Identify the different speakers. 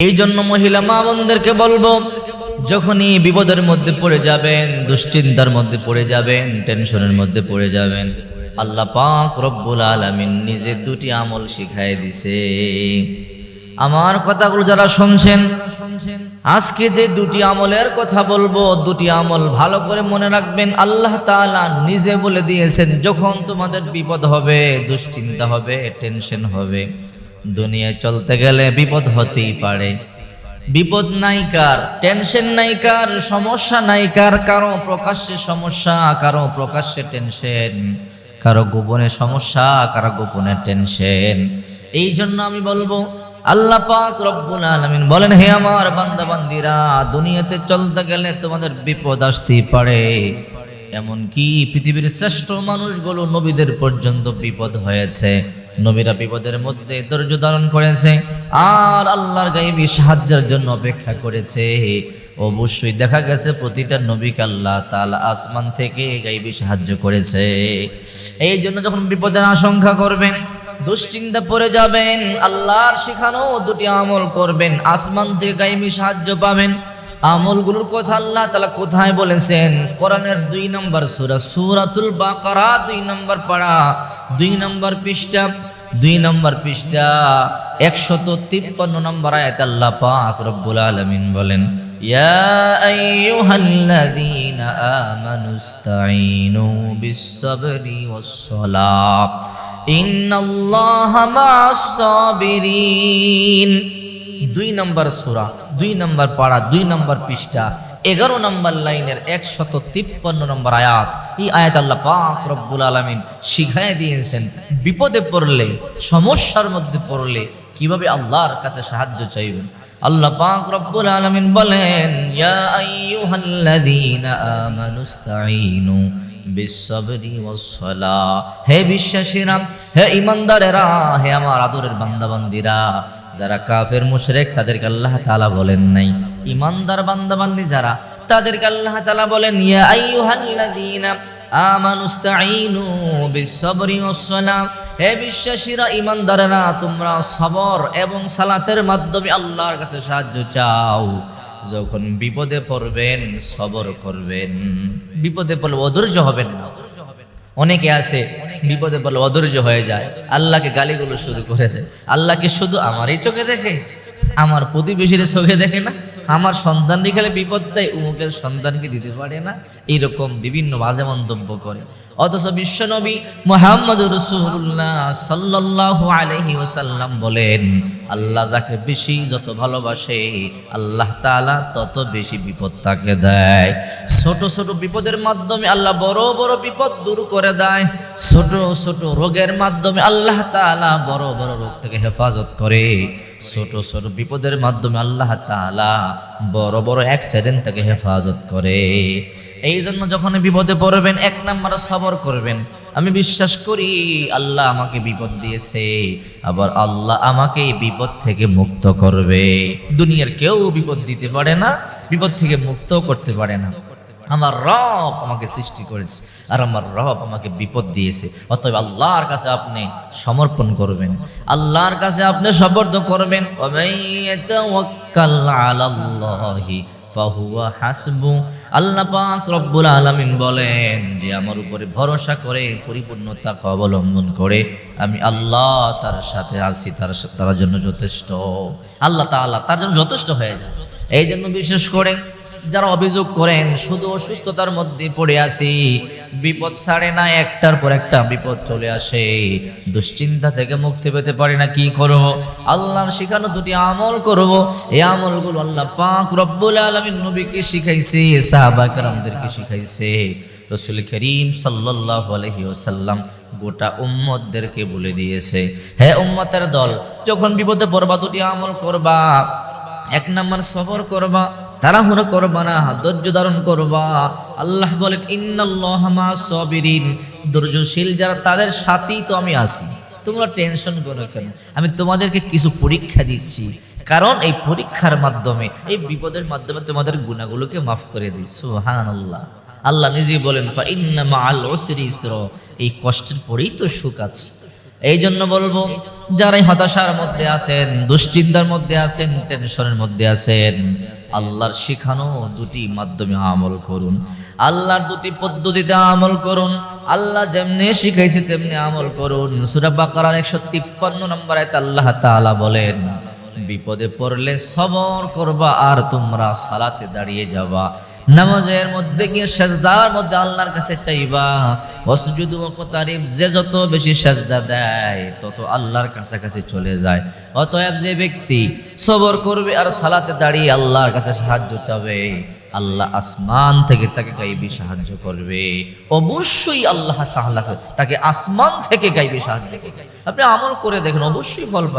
Speaker 1: এই জন্য মহিলা মা বোনদেরকে বলব, যখনই বিপদের মধ্যে পড়ে যাবেন, দুশ্চিন্তার মধ্যে পড়ে যাবেন, টেনশনের মধ্যে পড়ে যাবেন, আল্লাহ পাক রব্বুল আলামিন নিজে দুটি আমল শিখাই দিছে। আমার কথাগুলো যারা শুনছেন, আজকে যে দুটি আমলের কথা বলব, দুটি আমল ভালো করে মনে রাখবেন, আল্লাহ তাআলা নিজে বলে দিয়েছেন, যখন তোমাদের বিপদ হবে, দুশ্চিন্তা হবে, টেনশন হবে। দুনিয়ায় চলতে গেলে বিপদ হতেই পারে। বিপদ নাই কার টেনশন নাই কার, সমস্যা নাই কার, কারও প্রকাশ্যে সমস্যা, কারও প্রকাশ্যে টেনশন কারও গোপনে সমস্যা, কারও গোপনে টেনশন এই জন্য আমি বলব, আল্লাহ পাক রব্বুল আলামিন বলেন, হে আমার বান্দা বান্দিরা দুনিয়াতে চলতে গেলে তোমাদের বিপদ আসতেই পারে। এমনকি পৃথিবীর শ্রেষ্ঠ মানুষগুলো নবীদের পর্যন্ত বিপদ হয়েছে। নবীরা বিপদের মধ্যে ধৈর্য ধারণ করেছে আর আল্লাহর গাইবি সাহায্যের জন্য অপেক্ষা করেছে। অবশ্যই দেখা গেছে প্রতিটা নবীকে আল্লাহ তাআলা আসমান থেকে গাইবি সাহায্য করেছে। এই জন্য যখন বিপদের আশঙ্কা করবেন, দুশ্চিন্তা পড়ে যাবেন, আল্লাহর শিখানো দুটি আমল করবেন, আসমান থেকে গাইবি সাহায্য পাবেন। আমলগুলোর কথা আল্লাহ তালা কোথায় বলেছেন? কোরআনের দুই নম্বর সুরা, সুরাতুল বাকারা দুই নম্বর পাড়া, দুই নম্বর পৃষ্ঠা। দুই নম্বর পৃষ্ঠা, একশত তিপ্পান্ন নম্বর আয়াত আল্লাহ পাক রব্বুল আলামিন বলেন ইন্নাল্লাহা মা'আস সাবিরিন দুই নম্বর সূরা, দুই নম্বর পাড়া, দুই নম্বর পৃষ্ঠা, এগারো নম্বর লাইনের একশত তিপ্পান্ন নম্বর আয়াত। এই আয়াত আল্লাহ পাক রব্বুল আলামিন শিখাই দিয়েছেন, বিপদে পড়লে, সমস্যার মধ্যে পড়লে কীভাবে আল্লাহর কাছে সাহায্য চাইবেন? আল্লাহ পাক রব্বুল আলামিন বলেন, ইয়া আইয়ুহাল্লাযীনা আমানুস্তাঈনু ওয়াসসালাহ। হে বিশ্বাসীরা, হে ইমানদারেরা, হে আমার আদরের বান্দাবান্দিরা যারা কাফের মুশরেক, তাদেরকে আল্লাহ তাআলা বলেন নাই। ইমানদার বান্দাবান্দি যারা, তাদেরকে আল্লাহ তাআলা বলেন, ইয়া হে বিশ্বাসীরা তোমরা সবর এবং সালাতের মাধ্যমে আল্লাহর কাছে সাহায্য চাও। যখন বিপদে পড়বেন, সবর করবেন। বিপদে পড়লে অধৈর্য হবেন না। অনেকে আছে, বিপদে পড়লে অধৈর্য হয়ে যায়। আল্লাহকে গালিগুলো শুরু করে দেয়। আল্লাহকে শুধু আমারই চোখে দেখে? আমার প্রতিবেশীর চোখে দেখে না? আমার সন্তান খেলে বিপদ দেয়, উমুকের সন্তানকে দিতে পারে না? এইরকম বিভিন্ন বাজে মন্তব্য করে। অথচ বিশ্বনবী মোহাম্মদ রসুল্লাহ সাল্লাহ আলহি ওসাল্লাম বলেন আল্লাহ যাকে বেশি যত ভালোবাসে, আল্লাহ তাআলা তত বেশি বিপদ তাকে দেয়। ছোট ছোট বিপদের মাধ্যমে আল্লাহ বড় বড় বিপদ দূর করে দেয়। ছোট ছোট রোগের মাধ্যমে আল্লাহ তাআলা বড় বড় রোগ থেকে হেফাজত করে। ছোট ছোট বিপদের মাধ্যমে আল্লাহ তাআলা বড় বড় অ্যাক্সিডেন্ট থেকে হেফাজত করে। এই জন্য যখন বিপদে পড়বেন, এক নাম্বার সবর করবেন। আমি বিশ্বাস করি আল্লাহ আমাকে বিপদ দিয়েছে, আবার আল্লাহ আমাকে এই বিপদ থেকে মুক্ত করবে। দুনিয়ার কেউ বিপদ দিতে পারে না, বিপদ থেকে মুক্ত করতে পারে না। আমার রব আমাকে সৃষ্টি করেছে, আর আমার রব আমাকে বিপদ দিয়েছে। অতএব আল্লাহর কাছে আপনি সমর্পণ করবেন। আল্লাহর কাছে আপনি সবর্দ করবেন। ফাহুয়া হাসবু। আল্লাহ পাক রব্বুল আলামিন বলেন যে, আমার উপরে ভরসা করে পরিপূর্ণতাকে অবলম্বন করে আমি আল্লাহ তার সাথে আছি, তার তার জন্য যথেষ্ট। আল্লাহ তাআলা তার জন্য যথেষ্ট হয়ে যায় এই জন্য বিশেষ করে যারা অভিযোগ করেন, শুধু অসুস্থতার মধ্যে পড়ে আছি। বিপদ ছাড়ে না, একটার পর একটা বিপদ চলে আসে। দুশ্চিন্তা থেকে মুক্তি পেতে পারি না, কি করব? আল্লাহর শিখানো দুটি আমল করব। এই আমলগুলো আল্লাহ পাক রব্বুল আলমীর নবীকে শিখাইছে সাহাবাকরামদেরকে শিখাইছে। রসুল করিম সাল্লাহ আলহি ওসাল্লাম গোটা উম্মতদেরকে বলে দিয়েছে হ্যাঁ উম্মতের দল, যখন বিপদে পড়বা দুটি আমল করবা এক নাম্বার সবর করবা, তাড়াহুড়ো করবা না, ধৈর্য ধারণ করবা। আল্লাহ বলেন, ইন্নাল্লাহ মা সাবিরিন। ধৈর্যশীল যারা, তাদের সাথেই তো আমি আছি। তোমরা টেনশন করো কেন? আমি তোমাদেরকে কিছু পরীক্ষা দিচ্ছি। কারণ এই পরীক্ষার মাধ্যমে, এই বিপদের মাধ্যমে তোমাদের গুণাগুলোকে মাফ করে দিই। সুবহানাল্লাহ। আল্লাহ আল্লাহ নিজেই বলেন ফা ইন্না মাআল উসরি ইসরা। এই কষ্টের পরেই তো সুখ আছে। এই জন্য বলব যারা এই হতাশার মধ্যে আছেন, দুশ্চিন্তার মধ্যে আছেন টেনশনের মধ্যে আছেন, আল্লাহর শিখানো দুটি মাধ্যমে আমল করুন। আল্লাহর দুটি পদ্ধতিতে আমল করুন। আল্লাহ যেমনি শিখাইছে, তেমনি আমল করুন। সূরা বাকারার একশো তিপ্পান্ন নম্বর আল্লাহ তাআলা বলেন, বিপদে পড়লে সবর করবা আর তোমরা সালাতে দাঁড়িয়ে যাবা। নামাজের মধ্যে গিয়ে সেজদার মধ্যে আল্লাহর কাছে চাইবা, ওয়াসজুদু ওয়াকতারিব, যে যত বেশি সেজদা দেয়, তত আল্লাহর কাছাকাছি চলে যায়। অতএব যে ব্যক্তি সবর করবে আর সালাতে দাঁড়িয়ে আল্লাহর কাছে সাহায্য চাবে, আল্লাহ আসমান থেকে তাকে গাইবি সাহায্য করবে। অবশ্যই আল্লাহ তাআলা তাকে আসমান থেকে গাইবি সাহায্য আপনি আমল করে দেখেন, অবশ্যই ফল